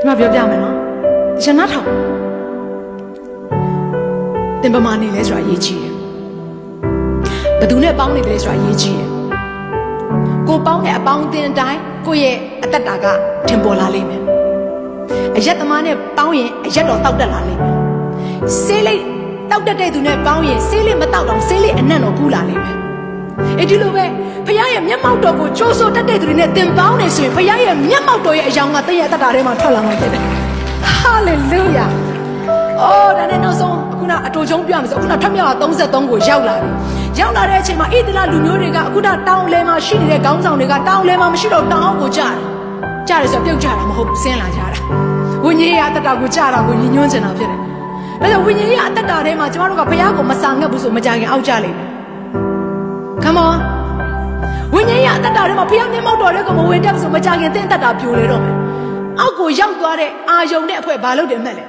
ဒီမှာပြောပြမယ်နော်တခြားနားထောင်တင်ပမာနေလဲဆိုတာအရေးကြီးတယ်ဘယ်သူနဲ့ပေါင်းနေတယ်လဲဆိုတာအရေးကြီးတယ်ကိုပေါင်းတဲ့အပေါင်းအသင်းအတိုင်းကိုယ့်ရဲ့အသက်တာကထင်ပေါ်လာလိမ့်မယ်အရက်သမားနဲ့ပေါင်းရင်အရက်တော်တောက်တက်လာလိမ့်မယ်ဆေးလိပ်တောက်တက်တဲ့သူနဲ့ပေါင်းရင်ဆေးလိပ်မတောက်တော့ဆေးလိပ်အနံ့တော်ကူးလာလိမ့်မယ် အဲ့ဒီလိုပဲဖခင်ရဲ့မျက်မှောက်တော်ကိုကြိုးစိုးတတ်တဲ့သူတွေနဲ့တင်ပေါင်းနေဆိုရင်ဖခင်ရဲ့မျက်မှောက်တော်ရဲ့အယောင်ကတည့်ရဲ့အသက်တာထဲမှာထွက်လာမှာဖြစ်တယ်ဟာလေလုယာအော်ဒါနဲ့နောက်ဆုံးအခုနအတူချုံပြရမယ်ဆိုအခုနထွက်မြောက်က33ကိုရောက်လာပြီရောက်လာတဲ့အချိန်မှာဣသလလူမျိုးတွေကအခုနတောင်လဲမှာရှိနေတဲ့ခေါင်းဆောင်တွေကတောင်လဲမှာမရှိတော့တောင်အောက်ကိုကြားတယ်ကြားတယ်ဆိုတော့ပြုတ်ကြတာမဟုတ်ဘူးဆင်းလာကြတာဝိညာဉ်ရဲ့အသက်တာကိုကြားတာကိုညှဉ်းညွှန်းချင်တာဖြစ်တယ်ဒါကြောင့်ဝိညာဉ်ရဲ့အသက်တာထဲမှာကျမတို့ကဘုရားကိုမဆာငတ်ဘူးဆိုမကြခင်အောက်ကြလိမ့်မယ် Come on ဝိညာဉ်ရဲ့အသက်တာထဲမှာဘုရားမျက်မှောက်တော်တဲ့ကိုမဝင်တတ်ဘူးဆိုမကြခင်သင်အသက်တာပြိုလေတော့မယ်အောက်ကိုရောက်သွားတဲ့အာယုံတဲ့အဖွဲ့ဘာလုပ်တယ်မှတ်လဲ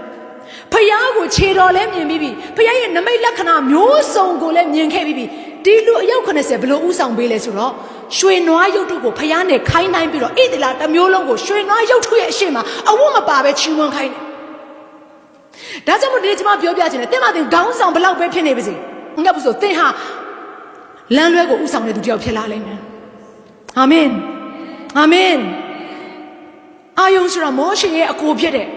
ဖယားကိုခြေတော်လဲမြင်ပြီးပြီဖယားရဲ့နမိတ်လက္ခဏာမျိုးစုံကိုလည်းမြင်ခဲ့ပြီးပြီဒီလူအယောက်80ဘလို့ဥဆောင်ပေးလဲဆိုတော့ရွှေနွားရုပ်တုကိုဖယားနဲ့ခိုင်းနိုင်ပြီးတော့ဣသလာတစ်မျိုးလုံးကိုရွှေနွားရုပ်ထုရဲ့အရှိမအဝတ်မပါပဲချီးမွမ်းခိုင်းတယ်ဒါကြောင့်မို့ဒီကျွန်မပြောပြချင်တယ်တင်မတင်ခေါင်းဆောင်ဘလောက်ပဲဖြစ်နေပါစေငါ့ဘူးဆိုတင်ဟာ လမ်းလွဲကိုဥဆောင်တဲ့သူတယောက်ဖြစ်လာလိမ့်မယ်အာမင်အာမင်အာယုံဆိုတာမောရှေရဲ့အကိုဖြစ်တဲ့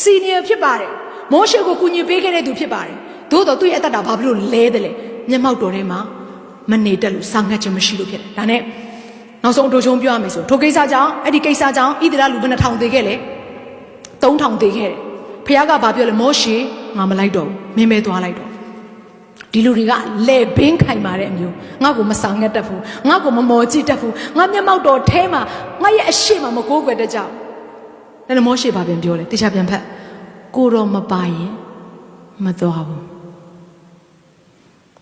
စီနီယာဖြစ်ပါတယ်မောရှေကိုကူညီပေးခဲ့တဲ့သူဖြစ်ပါတယ်သို့တော့သူ့ရဲ့အသက်တာဘာဖြစ်လို့လဲတယ်လဲမျက်မှောက်တော်ထဲမှာမနေတက်လို့စာငတ်ခြင်းမရှိလို့ဖြစ်တယ်ဒါနဲ့နောက်ဆုံးအတူချုံပြောရမယ်ဆိုထိုကိစ္စကြောင့်အဲ့ဒီကိစ္စကြောင့်ဣသရေလလူဘယ်နှထောင်သေးခဲ့လဲ3000သေးခဲ့တယ်ဖခင်ကဘာပြောလဲမောရှေငါမလိုက်တော့ဘူးမင်းပဲသွားလိုက်တော့ ဒီလူတွေကလေဘင်းခိုင်မာတဲ့အမျိုးငါ့ကိုမဆောင်ငတ်တတ်ဘူးငါ့ကိုမမော်ကြည့်တတ်ဘူးငါမျက်မှောက်တော်ထဲမှာငါရဲ့အရှိမမကိုးကွယ်တတ်ကြဘူးဒါနဲ့မောရှေဘာပြန်ပြောလဲတေချာပြန်ဖတ်ကိုတော့မပါရင်မသွားဘူး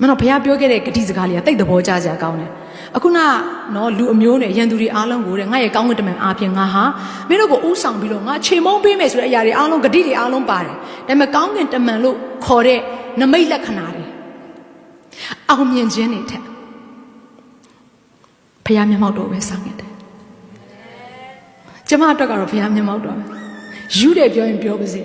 မင်းတို့ဘုရားပြောခဲ့တဲ့ဂတိစကားလေးကတိတ်သဘောကျစရာကောင်းတယ်အခုနနော်လူအမျိုးနဲ့ရန်သူတွေအားလုံးကိုတဲ့ငါရဲ့ကောင်းကင်တမန်အားဖြင့်ငါဟာမင်းတို့ကိုဥဆောင်ပြီးတော့ငါချိန်မုံပေးမယ်ဆိုတဲ့အရာတွေအားလုံးဂတိတွေအားလုံးပါတယ်ဒါပေမဲ့ကောင်းကင်တမန်လို့ခေါ်တဲ့နမိတ်လက္ခဏာတွေ အောင်မြင်ခြင်းတွေထက်ဘုရားမျက်မှောက်တော်ပဲဆောင်ခဲ့တယ်ကျမအတွက်ကတော့ဘုရားမျက်မှောက်တော်ပဲယူတယ်ပြောရင်ပြောပါစေ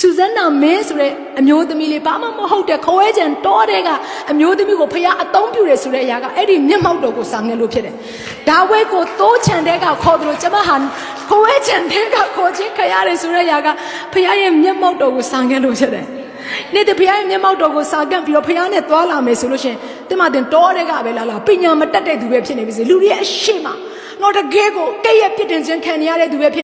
စူဇန်နာမင်းဆိုတဲ့အမျိုးသမီးလေးဘာမှမဟုတ်တဲ့ခွဲကြံတောတဲ့ကအမျိုးသမီးကိုဖခင်အသုံးပြုတယ်ဆိုတဲ့အရာကအဲ့ဒီမျက်မှောက်တော်ကိုဆောင်ငယ်လို့ဖြစ်တယ်။ဒါဝဲကိုသိုးချံတဲ့ကခေါ်တယ်လို့ကျမဟာခွဲကြံတဲ့ကခေါ်ခြင်းခရတယ်ဆိုတဲ့အရာကဖခင်ရဲ့မျက်မှောက်တော်ကိုဆောင်ငယ်လို့ဖြစ်တယ်။ နေ့တဖခင်ရဲ့မျက်မှောက်တော်ကိုစာကပ်ပြီးတော့ဖခင်နဲ့သွားလာမယ်ဆိုလို့ရှိရင်တင်မတင်တောတဲ့ကပဲလာလာပညာမတတ်တဲ့သူပဲဖြစ်နေပြီစီလူတွေရဲ့အရှိမတော့တကယ်ကိုကဲ့ရဲ့ပြစ်တင်ခြင်းခံရတဲ့သူပဲဖြစ်